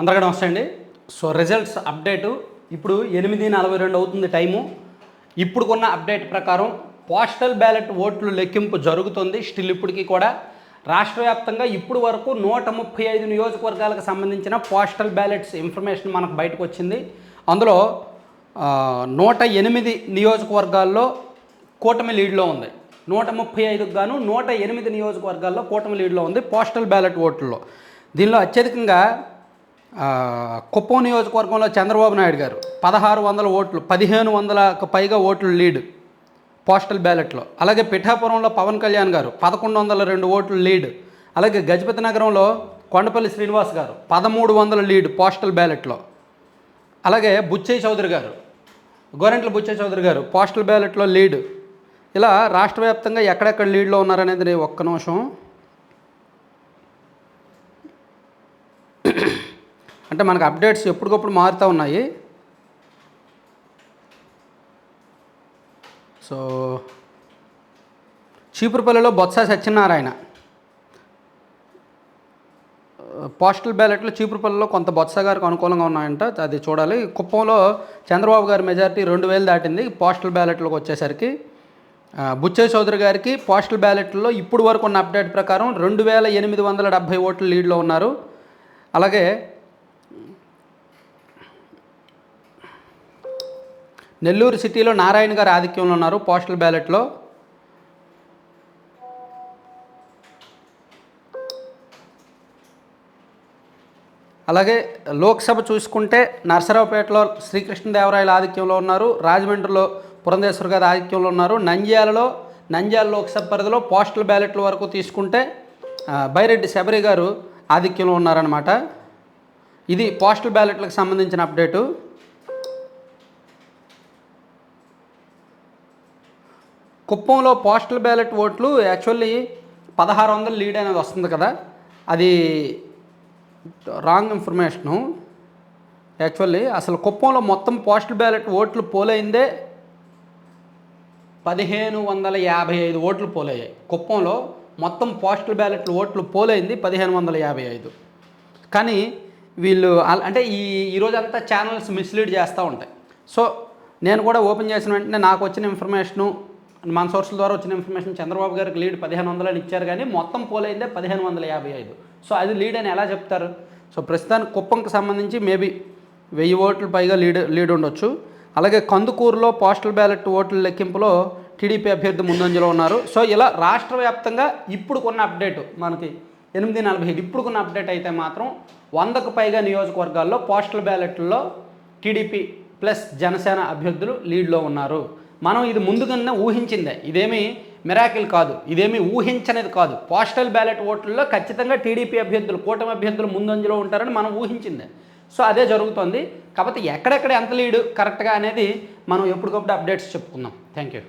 అందరికీ నమస్తే అండి. సో రిజల్ట్స్ అప్డేటు ఇప్పుడు ఎనిమిది నలభై రెండు అవుతుంది టైము ఇప్పుడు కొన్న అప్డేట్ ప్రకారం పోస్టల్ బ్యాలెట్ ఓట్లు లెక్కింపు జరుగుతుంది. స్టిల్ ఇప్పటికీ కూడా రాష్ట్ర వ్యాప్తంగా ఇప్పుడు వరకు నూట ముప్పై ఐదు నియోజకవర్గాలకు సంబంధించిన పోస్టల్ బ్యాలెట్స్ ఇన్ఫర్మేషన్ మనకు బయటకు వచ్చింది. అందులో నూట ఎనిమిది నియోజకవర్గాల్లో కూటమి లీడ్లో ఉంది. నూట ముప్పై ఐదుకు గాను నూట ఎనిమిది నియోజకవర్గాల్లో కూటమి లీడ్లో ఉంది పోస్టల్ బ్యాలెట్ ఓట్లలో. దీనిలో అత్యధికంగా కుప్పం నియోజకవర్గంలో చంద్రబాబు నాయుడు గారు పదహారు వందల ఓట్లు పదిహేను వందలకు పైగా ఓట్లు లీడ్ పోస్టల్ బ్యాలెట్లో. అలాగే పిఠాపురంలో పవన్ కళ్యాణ్ గారు పదకొండు వందల రెండు ఓట్లు లీడ్. అలాగే గజపతి నగరంలో కొండపల్లి శ్రీనివాస్ గారు పదమూడు వందల లీడ్ పోస్టల్ బ్యాలెట్లో. అలాగే బుచ్చయ్య చౌదరి గారు గోరెంట్ల బుచ్చయ్య చౌదరి గారు పోస్టల్ బ్యాలెట్లో లీడ్. ఇలా రాష్ట్ర వ్యాప్తంగా ఎక్కడెక్కడ లీడ్లో ఉన్నారనేది నేను ఒక్క నిమిషం. అంటే మనకు అప్డేట్స్ ఎప్పటికప్పుడు మారుతూ ఉన్నాయి. సో చీపురుపల్లిలో బొత్స సత్యనారాయణ. పోస్టల్ బ్యాలెట్లో చీపురుపల్లిలో కొంత బొత్స గారికి అనుకూలంగా ఉన్నాయంట అది చూడాలి. కుప్పంలో చంద్రబాబు గారి మెజారిటీ రెండు వేలు దాటింది పోస్టల్ బ్యాలెట్లకు వచ్చేసరికి. ఆ, బుచ్చయ్య చౌదరి గారికి పోస్టల్ బ్యాలెట్లో ఇప్పుడు వరకు ఉన్న అప్డేట్ ప్రకారం రెండు వేల ఎనిమిది వందల డెబ్భై ఓట్లు లీడ్లో ఉన్నారు. అలాగే నెల్లూరు సిటీలో నారాయణ గారు ఆధిక్యంలో ఉన్నారు. పోస్టల్ బ్యాలెట్లో అలాగే లోక్సభ చూసుకుంటే నర్సరావుపేటలో శ్రీకృష్ణదేవరాయల ఆధిక్యంలో ఉన్నారు. రాజమండ్రిలో పురంధేశ్వర్ గారి ఆధిక్యంలో ఉన్నారు. నంద్యాలలో నంద్యాల లోక్సభ పరిధిలో పోస్టల్ బ్యాలెట్ల వరకు తీసుకుంటే బైరెడ్డి శబరి గారు ఆధిక్యంలో ఉన్నారనమాట ఇది పోస్టల్ బ్యాలెట్లకు సంబంధించిన అప్డేటు. కుప్పంలో పోస్టల్ బ్యాలెట్ ఓట్లు యాక్చువల్లీ పదహారు వందల లీడ్ అనేది వస్తుంది కదా. అది రాంగ్ ఇన్ఫర్మేషను. యాక్చువల్లీ అసలు కుప్పంలో మొత్తం పోస్టల్ బ్యాలెట్ ఓట్లు పోలైందే పదిహేను వందల యాభై ఐదు ఓట్లు పోలయ్యాయి. కుప్పంలో మొత్తం పోస్టల్ బ్యాలెట్ ఓట్లు పోలైంది పదిహేను వందల యాభై ఐదు. కానీ వీళ్ళు అంటే ఈ ఈరోజంతా ఛానల్స్ మిస్లీడ్ చేస్తూ ఉంటాయి. సో నేను కూడా ఓపెన్ చేసిన వెంటనే నాకు వచ్చిన ఇన్ఫర్మేషను మన సోర్సుల ద్వారా వచ్చిన ఇన్ఫర్మేషన్ చంద్రబాబు గారికి లీడ్ పదిహేను వందలని ఇచ్చారు కానీ మొత్తం పోలైందే పదిహేను వందల యాభై ఐదు. సో అది లీడ్ అని ఎలా చెప్తారు? సో ప్రస్తుతానికి కుప్పంకి సంబంధించి మేబీ వెయ్యి ఓట్లు పైగా లీడ్ లీడ్ ఉండొచ్చు. అలాగే కందుకూరులో పోస్టల్ బ్యాలెట్ ఓట్ల లెక్కింపులో టీడీపీ అభ్యర్థి ముందంజలో ఉన్నారు. సో ఇలా రాష్ట్ర వ్యాప్తంగా ఇప్పుడుకున్న అప్డేట్ మనకి ఎనిమిది నలభై ఐదు ఇప్పుడుకున్న అప్డేట్ అయితే మాత్రం వందకు పైగా నియోజకవర్గాల్లో పోస్టల్ బ్యాలెట్లలో టీడీపీ ప్లస్ జనసేన అభ్యర్థులు లీడ్లో ఉన్నారు. మనం ఇది ముందుగానే ఊహించిందే. ఇదేమి మిరాకిల్ కాదు. ఇదేమి ఊహించనేది కాదు. పోస్టల్ బ్యాలెట్ ఓట్లలో ఖచ్చితంగా టీడీపీ అభ్యర్థులు కూటమి అభ్యర్థులు ముందంజలో ఉంటారని మనం ఊహించిందే. సో అదే జరుగుతోంది. కాకపోతే ఎక్కడెక్కడ ఎంత లీడు కరెక్ట్గా అనేది మనం ఎప్పటికప్పుడు అప్డేట్స్ చెప్పుకుందాం. Thank you